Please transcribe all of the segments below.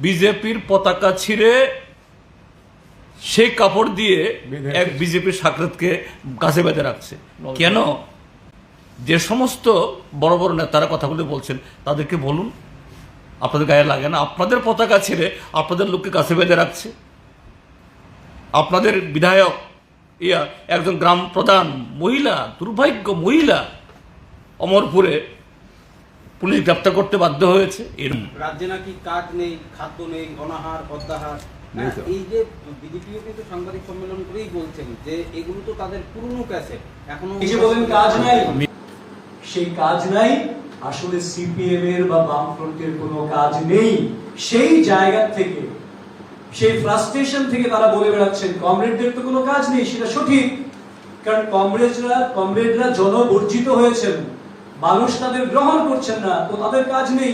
বিজেপির পতাকা ছিঁড়ে সেই কাপড় দিয়ে এক বিজেপির সাকরেতকে কাছে বেঁধে রাখছে। কেন? যে সমস্ত বড় বড় নেতারা কথাগুলো বলছেন তাদেরকে বলুন। আপনাদের গায়ে লাগে না? আপনাদের পতাকা ছেড়ে আপনাদের লোককে কাছে বেঁধে রাখছে। আপনাদের বিধায়ক ইয়া একজন গ্রাম প্রধান মহিলা দুর্ভাগ্য মহিলা অমরপুরে পুলিশ গ্রেপ্তার করতে বাধ্য হয়েছে। এরকম রাজ্যে নাকি কাজ নেই খাদ্য নেই অনাহার পদ্মাহার এই যে বিজেপিও কিন্তু সাংবাদিক সম্মেলন করেই বলছেন যে এগুলো তো তাদের পুরনো ক্যাসেট এখনও এই যে বলেন কাজ নাই। সেই কাজ নাই আসলে সিপিএম এর বা বামফ্রন্টের কোনো কাজ নেই। সেই জায়গা থেকে সেই ফ্রাস্ট্রেশন থেকে তারা বলে বেড়াচ্ছেন কমরেডদের তো কোনো কাজ নেই সেটা সঠিক। কারণ কমরেডরা কমরেডরা জনবর্জিত হয়েছেন। মানুষ তাদের গ্রহণ করছেন না, তো তাদের কাজ নেই।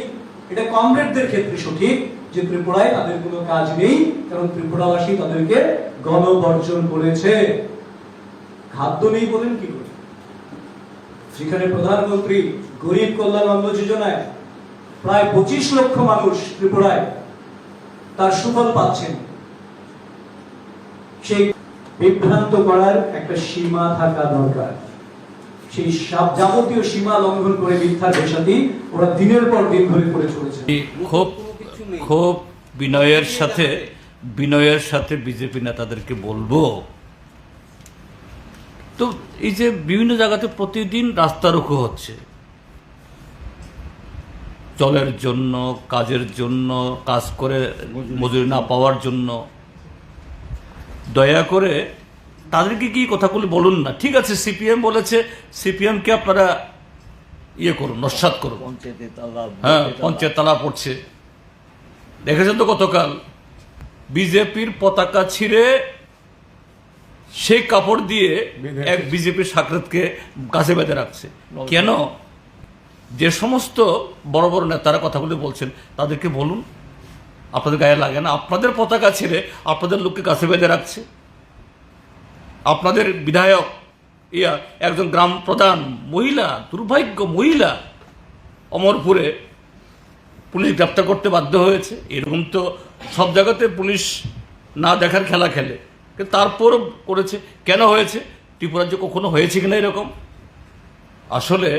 এটা কমরেডদের ক্ষেত্রে সঠিক যে ত্রিপুরায় তাদের কোনো কাজ নেই, কারণ ত্রিপুরাবাসী তাদেরকে গণবর্জন করেছে। খাদ্য নেই বলেন কি করে? যেখানে প্রধানমন্ত্রী গরিব কল্যাণ অন্ন যোজনায় প্রায় পঁচিশ লক্ষ মানুষ ত্রিপুরায় তার সুফল পাচ্ছেন, সেই বিভ্রান্ত করার একটা সীমা থাকা দরকার। সেই সব যাবতীয় সীমা লঙ্ঘন করে মিথ্যার ওরা দিনের পর দিন ধরে করে চলেছে। খুব খুব বিনয়ের সাথে বিনয়ের সাথে বিজেপি নেতাদেরকে বলব। তো এই যে বিভিন্ন জায়গাতে প্রতিদিন রাস্তা রুখো হচ্ছে। জলের জন্য, কাজের জন্য, কাজ করে মজুরি না পাওয়ার জন্য। দয়া করে তাদেরকে কি কথাগুলি বলুন না? ঠিক আছে, সিপিএম বলেছে, সিপিএমকে আপনারা ইয়ে করুন, নস্বাত করুন। হ্যাঁ পঞ্চায়েত তালা পড়ছে। দেখেছেন তো গতকাল? বিজেপির পতাকা ছিঁড়ে সেই কাপড় দিয়ে এক বিজেপির সাকরেতকে কাছে বেঁধে রাখছে। কেন? যে সমস্ত বড় বড় নেতারা কথাগুলি বলছেন, তাদেরকে বলুন। আপনাদের গায়ে লাগে না? আপনাদের পতাকা ছেড়ে আপনাদের লোককে কাছে বেঁধে রাখছে। আপনাদের বিধায়ক, ইয়া, একজন গ্রাম প্রধান, মহিলা, দুর্ভাগ্য মহিলা অমরপুরে পুলিশ গ্রেপ্তার করতে বাধ্য হয়েছে। এরকম তো সব জায়গাতে পুলিশ না দেখার খেলা খেলে। তারপরও করেছে। কেন হয়েছে? ত্রিপুরাজ্যে কখনো হয়েছে কিনা এরকম? আসলে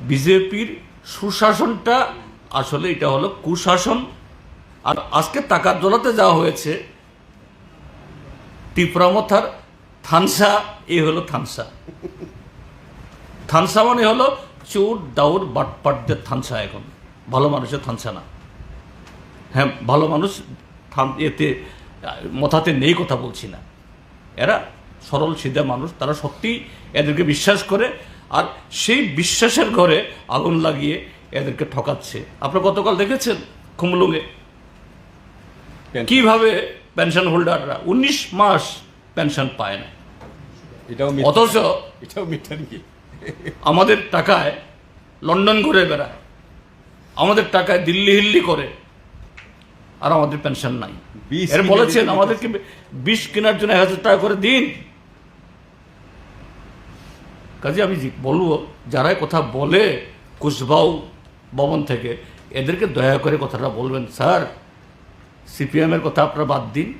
বিজেপির সুশাসনটা, আসলে এটা হলো কুশাসন। আর আজকে টাকার দোলাতে যাওয়া হয়েছে ত্রিপুরামথার থানসা এ হলো থানসা। থানসা মানে হলো চোর দাউর বাটপাটদের থানসা এখন। ভালো মানুষের থানসা না। হ্যাঁ ভালো মানুষ থান- এতে মথাতে নেই কথা বলছি না। এরা সরল সিধা মানুষ তারা সত্যি এদেরকে বিশ্বাস করে আর সেই বিশ্বাসের ঘরে আগুন লাগিয়ে এদেরকে ঠকাচ্ছে। আপনারা গতকাল দেখেছেন খুমলুঙে কীভাবে পেনশন হোল্ডাররা উনিশ মাস পেনশন পায় না। এটাও অথচ এটাও মিথ্যা নাকি? আমাদের টাকায় লন্ডন ঘুরে বেড়ায়। আমাদের টাকায় দিল্লি হিল্লি করে। আর আমাদের পেনশন নাই। এর বলেছেন আমাদেরকে বিষ কেনার জন্য এক হাজার টাকা করে দিন। কাজে আমি বলব যারা এ কথা বলে কুশবাউ ভবন থেকে এদেরকে দয়া করে কথাটা বলবেন স্যার। সিপিএম এর কথা আপনারা বাদ দিন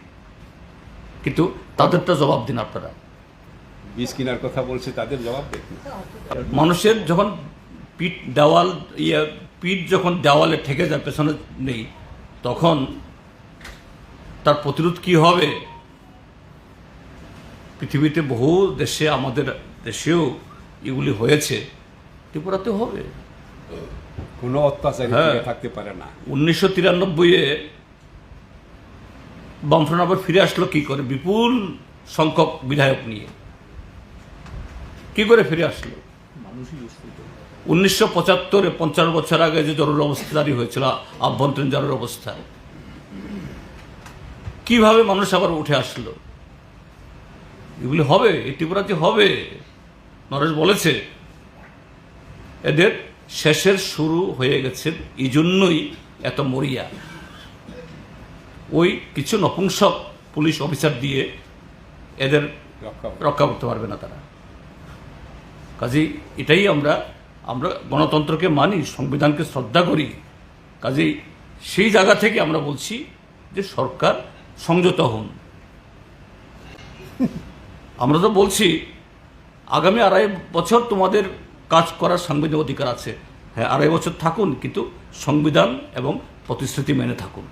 কিন্তু তাদেরটা জবাব দিন আপনারা। বীজ কেনার কথা বলছে তাদের জবাব দেখুন মানুষের যখন পিঠ দেওয়াল ইয়ে পিঠ যখন দেওয়ালে ঠেকে যায় পেছনে নেই তখন তার প্রতিরোধ কি হবে? পৃথিবীতে বহু দেশে আমাদের দেশেও এগুলি হয়েছে। ত্রিপুরাতে হবে। কোনো অত্যাচার হ্যাঁ। থাকতে পারে না। উনিশশো তিরানব্বইয়ে বামফ্রন্ট আবার ফিরে আসলো, কি করে? বিপুল সংখ্যক বিধায়ক নিয়ে। কি করে ফিরে আসলো? উনিশশো পঁচাত্তরে পঞ্চান্ন বছর আগে যে জরুরি অবস্থা জারি হয়েছিল, আভ্যন্তরীণ জরুরি অবস্থা, কীভাবে মানুষ আবার উঠে আসলো? এগুলি হবে, এই ত্রিপুরাতে হবে। নরেশ বলেছে, এদের শেষের শুরু হয়ে গেছে, এই জন্যই এত মরিয়া। ওই কিছু নপুংসক পুলিশ অফিসার দিয়ে এদের রক্ষা করতে পারবে না তারা। কাজেই এটাই আমরা আমরা গণতন্ত্রকে মানি সংবিধানকে শ্রদ্ধা করি। কাজেই সেই জায়গা থেকে আমরা বলছি যে সরকার সংযত হন। আমরা তো বলছি আগামী আড়াই বছর তোমাদের কাজ করার সাংবিধানিক অধিকার আছে। হ্যাঁ আড়াই বছর থাকুন কিন্তু সংবিধান এবং প্রতিশ্রুতি মেনে থাকুন।